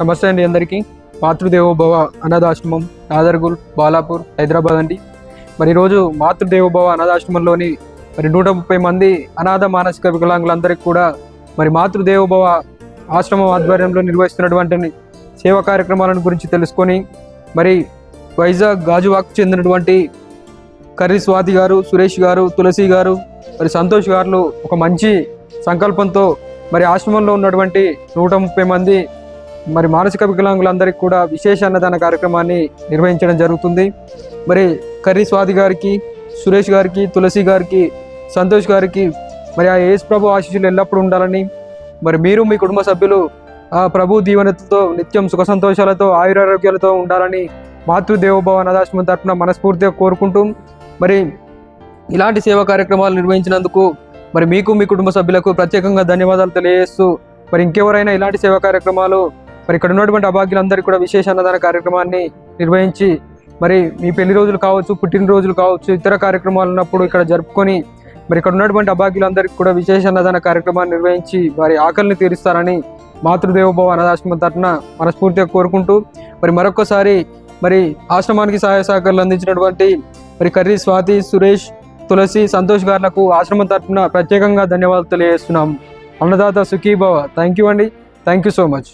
నమస్తే అండి అందరికీ. మాతృదేవోభవ అనాథాశ్రమం నాదర్గుల్ బాలాపూర్ హైదరాబాద్ అండి. మరి ఈరోజు మాతృదేవోభవ అనాథాశ్రమంలోని మరి నూట ముప్పై మంది అనాథ మానసిక వికలాంగులందరికీ కూడా మరి మాతృదేవోభవ ఆశ్రమం ఆధ్వర్యంలో నిర్వహిస్తున్నటువంటి సేవా కార్యక్రమాలను గురించి తెలుసుకొని మరి వైజాగ్ గాజువాకు చెందినటువంటి కర్రీ స్వాతి గారు సురేష్ గారు తులసి గారు మరి సంతోష్ గారు ఒక మంచి సంకల్పంతో మరి ఆశ్రమంలో ఉన్నటువంటి నూట ముప్పై మంది మరి మానసిక వికలాంగులందరికీ కూడా విశేష అన్నదాన కార్యక్రమాన్ని నిర్వహించడం జరుగుతుంది. మరి కర్రీ స్వాతి గారికి సురేష్ గారికి తులసి గారికి సంతోష్ గారికి మరి ఆ యేసు ప్రభు ఆశీస్సులు ఎల్లప్పుడూ ఉండాలని మరి మీరు మీ కుటుంబ సభ్యులు ఆ ప్రభు దీవెనతో నిత్యం సుఖ సంతోషాలతో ఆయురారోగ్యాలతో ఉండాలని మాతృదేవోభవ అనాథాశ్రమం తరఫున మనస్ఫూర్తిగా కోరుకుంటూ మరి ఇలాంటి సేవా కార్యక్రమాలు నిర్వహించినందుకు మరి మీకు మీ కుటుంబ సభ్యులకు ప్రత్యేకంగా ధన్యవాదాలు తెలియజేస్తూ మరి ఇంకెవరైనా ఇలాంటి సేవా కార్యక్రమాలు మరి ఇక్కడ ఉన్నటువంటి అభాగ్యులందరికీ కూడా విశేష అన్నదాన కార్యక్రమాన్ని నిర్వహించి మరి మీ పెళ్ళి రోజులు కావచ్చు పుట్టినరోజులు కావచ్చు ఇతర కార్యక్రమాలు ఉన్నప్పుడు ఇక్కడ జరుపుకొని మరి ఇక్కడ ఉన్నటువంటి అభాగ్యులందరికీ కూడా విశేష అన్నదాన కార్యక్రమాన్ని నిర్వహించి వారి ఆకలిని తీరుస్తారని మాతృదేవోభవ అనాథాశ్రమం తరఫున మనస్ఫూర్తిగా కోరుకుంటూ మరి మరొకసారి మరి ఆశ్రమానికి సహాయ సహకారాలు అందించినటువంటి మరి కర్రీ స్వాతి సురేష్ తులసి సంతోష్ గారులకు ఆశ్రమం తరఫున ప్రత్యేకంగా ధన్యవాదాలు తెలియజేస్తున్నాం. అన్నదాత సుఖీభవ. థ్యాంక్ యూ అండి. Thank you so much